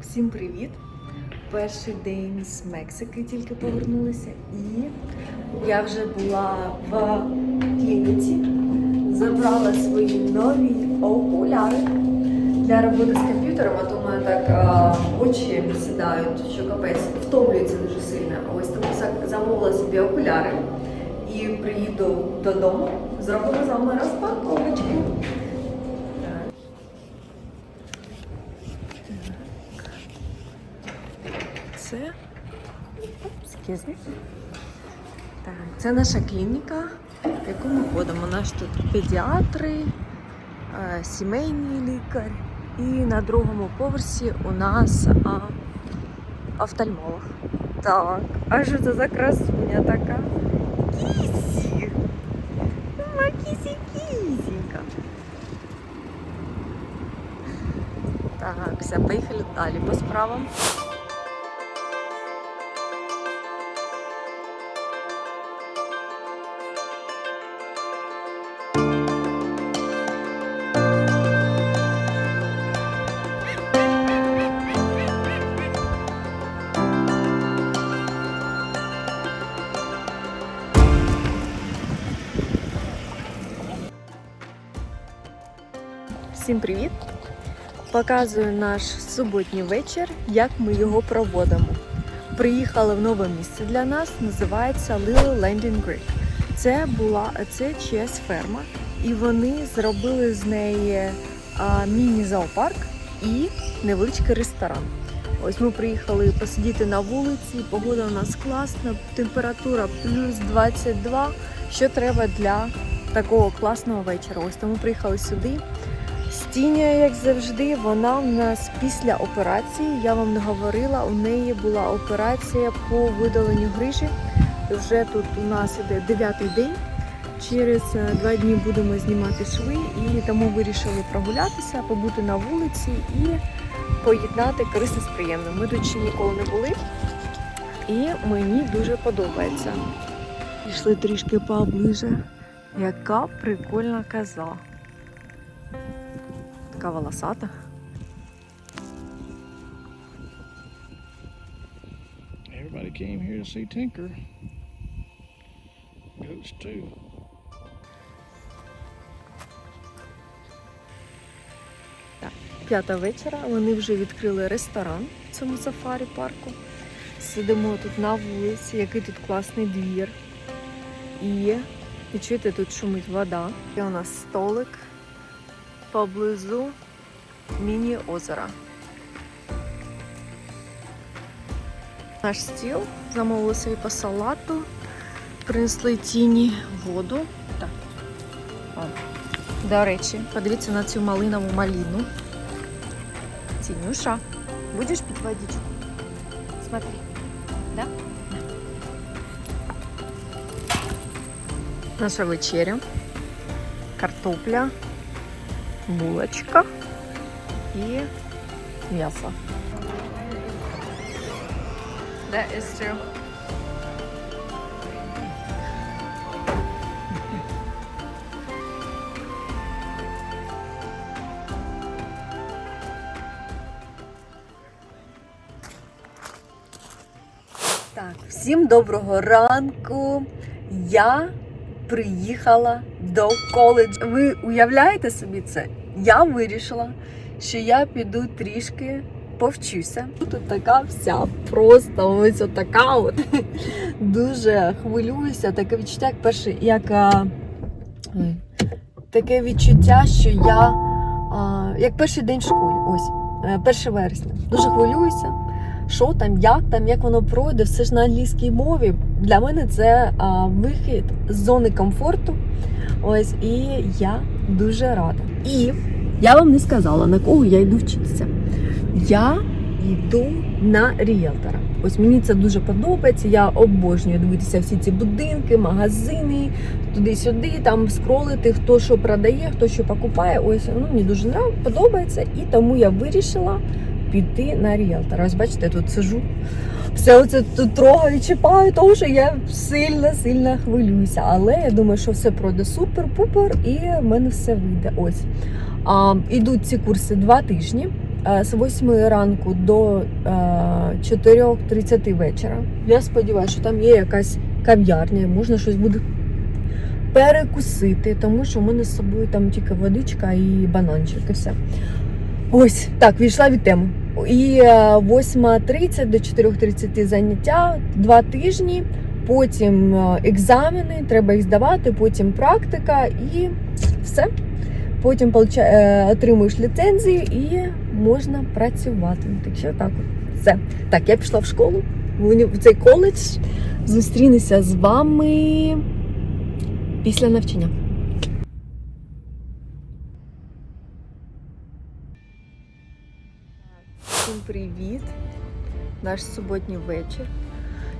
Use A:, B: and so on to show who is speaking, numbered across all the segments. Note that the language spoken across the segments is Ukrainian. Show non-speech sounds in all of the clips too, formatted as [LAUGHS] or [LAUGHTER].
A: Всім привіт! Перший день з Мексики тільки повернулися, і я вже була в клініці, забрала свої нові окуляри для роботи з комп'ютером, а то в мене так а, очі сідають, що капець втомлюється дуже сильно. Ось тому замовила собі окуляри і приїду додому, зробимо з вами розпаковочку. Так. Це. Так, це наша клініка, в яку ми ходимо. У нас тут педіатри, е, сімейний лікар, і на другому поверсі у нас а, офтальмолог. Так, а що це за красуня така? Кісі! Кісі кісінька. Так, все, поїхали далі по справам. Привіт! Показую наш суботній вечір, як ми його проводимо. Приїхали в нове місце для нас, називається Little Landing Creek. Це була це чиясь ферма, і вони зробили з неї міні-зоопарк і невеличкий ресторан. Ось ми приїхали посидіти на вулиці, погода у нас класна, температура плюс 22, що треба для такого класного вечора. Ось тому приїхали сюди. Стіня, як завжди, вона у нас після операції. Я вам не говорила, у неї була операція по видаленню грижі. Вже тут у нас іде дев'ятий день. Через е, два дні будемо знімати шви, і тому вирішили прогулятися, побути на вулиці і поєднати корисне з приємним. Ми тут ще ніколи не були, і мені дуже подобається. Пішли трішки поближе. Яка прикольна коза. Така волосата.
B: Everybody came here to see Tinker. Goats too.
A: П'ята вечора. Вони вже відкрили ресторан в цьому сафарі парку. Сидимо тут на вулиці, який тут класний двір. І ви чуєте, тут шумить вода. І у нас столик поблизу міні-озера. Наш стіл замовили собі по салату, принесли тіні воду. Так. О. До речі, подивіться на цю малинову маліну. Тинюша, будешь пить водичку? Смотри. Да. Наша вечеря. Картопля, булочка и мясо. That is true. Так, всім доброго ранку. Я приїхала до коледжу. Ви уявляєте собі це? Я вирішила, що я піду трішки повчуся. Тут така вся просто ось така от. [LAUGHS] Дуже хвилююся. Таке відчуття, як перше, як а, таке відчуття, що я а, як перший день в школі. Ось, е, 1 вересня. Дуже хвилююся що там, як там, як воно пройде, все ж на англійській мові. Для мене це а, вихід з зони комфорту. Ось і я дуже рада. І я вам не сказала, на кого я йду вчитися. Я йду на ріелтора. Ось мені це дуже подобається. Я обожнюю дивитися всі ці будинки, магазини, туди-сюди, там скролити, хто що продає, хто що покупає. Ось ну, мені дуже подобається, і тому я вирішила піти на ріелтора. Ось бачите, я тут сижу. Все оце тут трогаю, чіпаю, тому що я сильно-сильно хвилююся. Але я думаю, що все пройде супер-пупер, і в мене все вийде. Ось. А, ідуть ці курси два тижні. е, з 8 ранку до е, 4.30 вечора. Я сподіваюся, що там є якась кав'ярня, можна щось буде перекусити, тому що в мене з собою там тільки водичка і бананчик, і все. Ось так, відійшла від теми. І е, 8.30 до 4.30 заняття, два тижні, потім е, екзамени, треба їх здавати, потім практика і все. Потім е, отримуєш ліцензію і можна працювати. Так що так. Все. Так, я пішла в школу, в цей коледж. Зустрінуся з вами після навчання. Наш суботній вечір.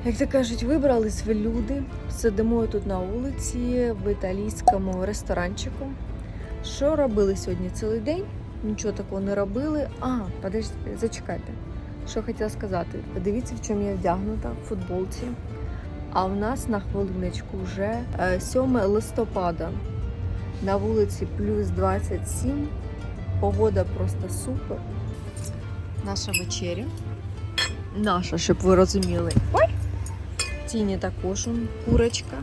A: Як то кажуть, вибрались ви люди. Сидимо тут на вулиці в італійському ресторанчику. Що робили сьогодні цілий день? Нічого такого не робили. А, подожди, зачекайте. Що хотіла сказати? Подивіться, в чому я вдягнута в футболці. А в нас на хвилиночку вже е, 7 листопада. На вулиці плюс 27. Погода просто супер. Наша вечеря. Наша, щоб ви розуміли. Ой! Тіні також он, курочка.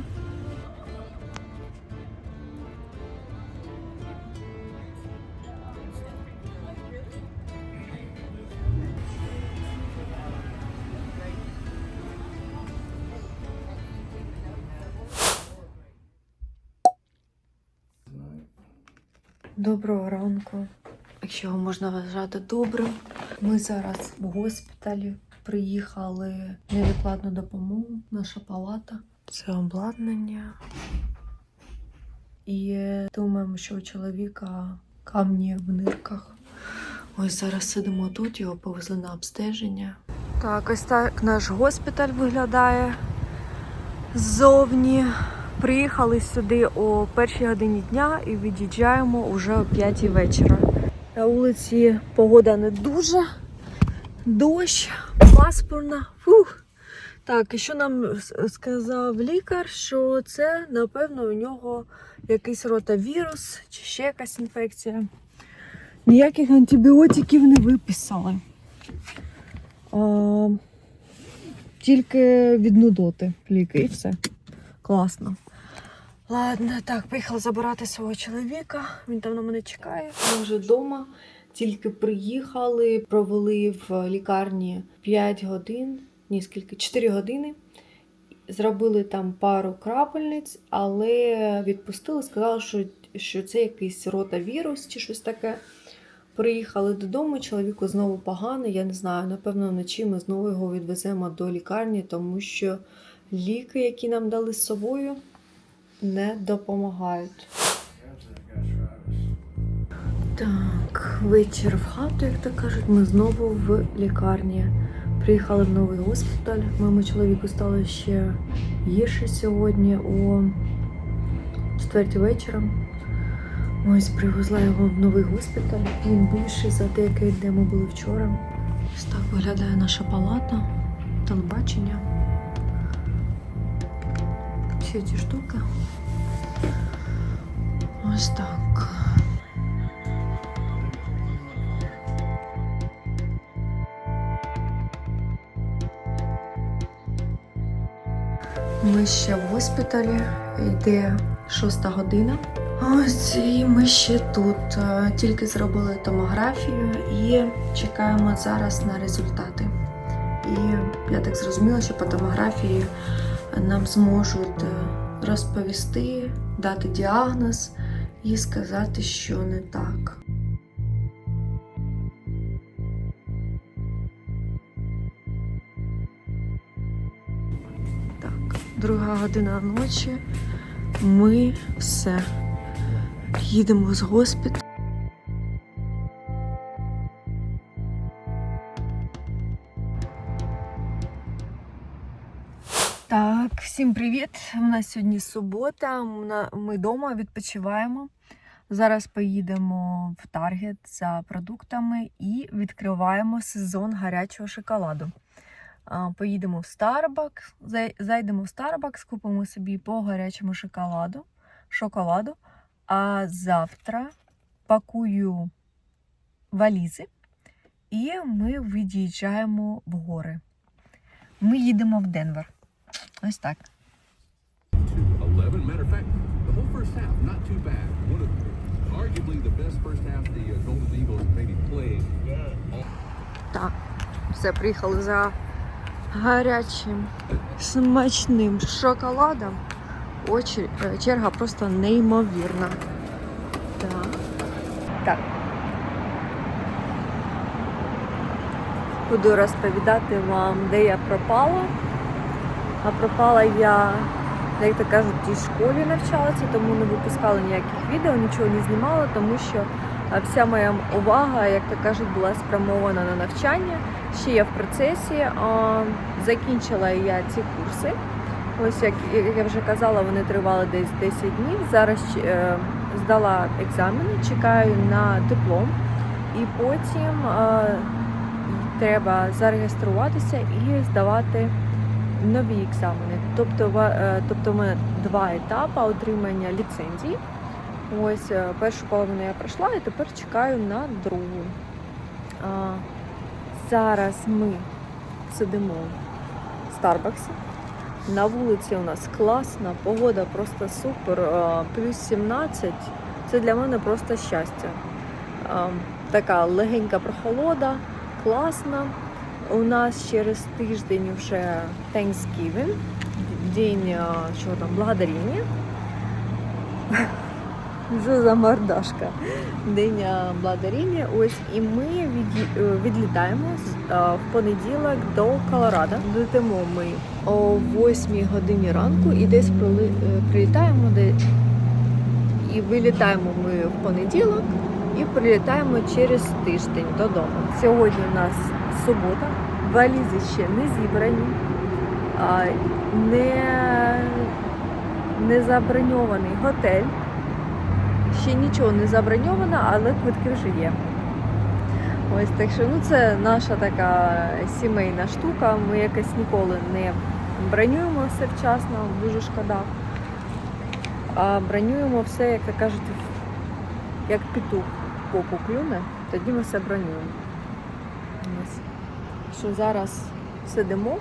A: Доброго ранку. Якщо його можна вважати добрим. Ми зараз в госпіталі приїхали невідкладну допомогу, наша палата. Це обладнання. І думаємо, що у чоловіка камні в нирках. Ось зараз сидимо тут, його повезли на обстеження. Так, ось так наш госпіталь виглядає ззовні. Приїхали сюди о першій годині дня і від'їжджаємо вже о п'ятій вечора. На вулиці погода не дуже, дощ, пасмурна. Фух. Так, і що нам сказав лікар, що це, напевно, у нього якийсь ротавірус чи ще якась інфекція. Ніяких антибіотиків не виписали. А, тільки від нудоти ліки і все. Класно. Ладно, так, поїхала забирати свого чоловіка. Він там на мене чекає. Ми вже вдома. Тільки приїхали, провели в лікарні 5 годин, ні, скільки, 4 години. Зробили там пару крапельниць, але відпустили, сказали, що, що це якийсь ротавірус чи щось таке. Приїхали додому, чоловіку знову погано. Я не знаю, напевно, вночі ми знову його відвеземо до лікарні, тому що ліки, які нам дали з собою, не допомагають. Так, вечір в хату, як то кажуть, ми знову в лікарні. Приїхали в новий госпіталь. Моєму чоловіку стало ще гірше сьогодні о четвертій вечора. Ось привезла його в новий госпіталь. Він більший за те, який, де ми були вчора. Ось так виглядає наша палата, телебачення. Всі ці штуки. Ось так. Ми ще в госпіталі, йде шоста година. Ось і ми ще тут. Е, Тільки зробили томографію і чекаємо зараз на результати. І я так зрозуміла, що по томографії нам зможуть е, розповісти, дати діагноз і сказати, що не так. Так, друга година ночі. Ми все. Їдемо з госпіталю. Так, всім привіт! У нас сьогодні субота. Ми вдома відпочиваємо. Зараз поїдемо в Таргет за продуктами і відкриваємо сезон гарячого шоколаду. Поїдемо в Starbucks, зайдемо в Starbucks, купимо собі по гарячому шоколаду, шоколаду. А завтра пакую валізи і ми від'їжджаємо в гори. Ми їдемо в Денвер. Ось так.
C: to 11. Matter of fact, the whole first half, not too bad. One of arguably the best first half the Golden Eagles maybe played.
A: Так, все, приїхали за гарячим, смачним шоколадом. Очі, е, черга просто неймовірна. Так. Так. Буду розповідати вам, де я пропала. А пропала я, як то кажуть, в тій школі навчалася, тому не випускала ніяких відео, нічого не знімала, тому що вся моя увага, як то кажуть, була спрямована на навчання. Ще я в процесі. Закінчила я ці курси. Ось як я вже казала, вони тривали десь 10 днів. Зараз е, здала екзамени, чекаю на диплом, і потім треба зареєструватися і здавати нові екзамени. Тобто, е, тобто мене два етапи отримання ліцензії. Ось е, першу половину я пройшла і тепер чекаю на другу. А, зараз ми сидимо в Старбаксі. На вулиці у нас класна, погода просто супер, а, плюс 17. Це для мене просто щастя. А, Така легенька прохолода, класна. У нас через тиждень вже Thanksgiving, день що там, благодаріння. Що за мордашка? День а, благодаріння. Ось і ми е, відлітаємо в понеділок до Колорадо. Летимо ми о 8 годині ранку і десь е, прилітаємо де і вилітаємо ми в понеділок і прилітаємо через тиждень додому. Сьогодні у нас субота, валізи ще не зібрані, не, не заброньований готель. Ще нічого не заброньовано, але квитки вже є. Ось так що ну це наша така сімейна штука. Ми якось ніколи не бронюємо все вчасно, дуже шкода. А бронюємо все, як то кажуть, як петух попу клюне, тоді ми все бронюємо. Ось. Що зараз сидимо,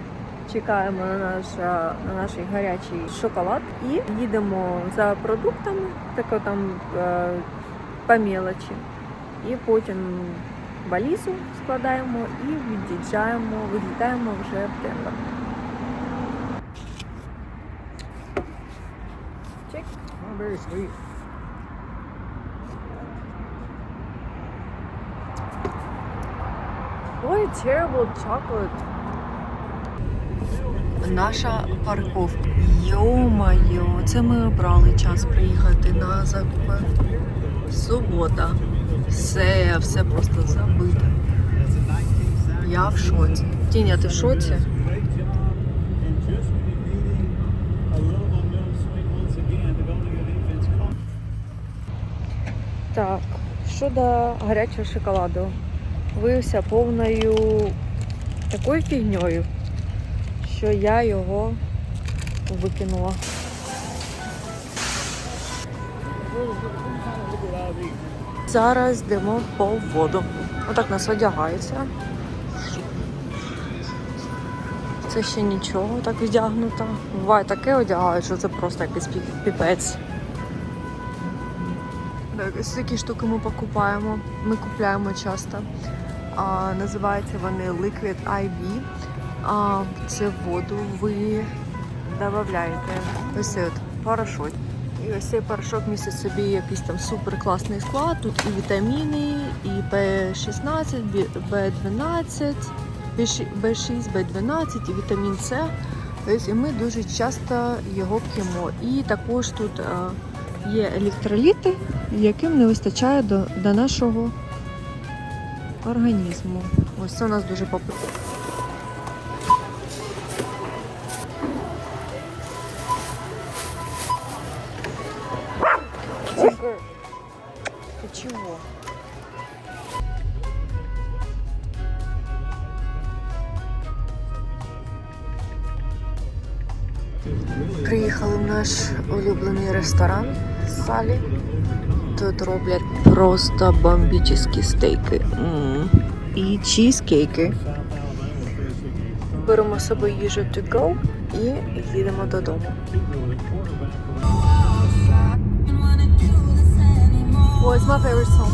A: чекаємо на наш, на наш гарячий шоколад і їдемо за продуктами, тако там е, по мелочі. І потім валізу складаємо і від'їжджаємо, вилітаємо вже в Денвер. Чек.
B: Oh, very sweet.
A: Ой, terrible chocolate. Наша парковка. Йо-майо, це ми обрали час приїхати на закупи. Субота. Все, все просто забито. Я в шоці. Тіня, ти в шоці? Так, щодо гарячого шоколаду. Виявився повною такою фігньою, що я його викинула. Зараз йдемо по воду. Отак нас одягається. Це ще нічого так вдягнуто. Буває таке одягають, що це просто якийсь піпець. Так, ось такі штуки ми покупаємо. Ми купляємо часто. А, називаються вони Liquid IV. А, це воду ви додаєте ось от порошок. І ось цей порошок містить собі якийсь там супер класний склад. Тут і вітаміни, і B16, B12, B6, B12 і вітамін С. І ми дуже часто його п'ємо. І також тут а, є електроліти, яким не вистачає до, до нашого організму. Ось це у нас дуже популярно. Приїхали в наш улюблений ресторан Салі. Тут роблять просто бомбічні стейки. М.
D: і чізкейки. Беремо з собою їжу to go і їдемо додому. What's my favorite song?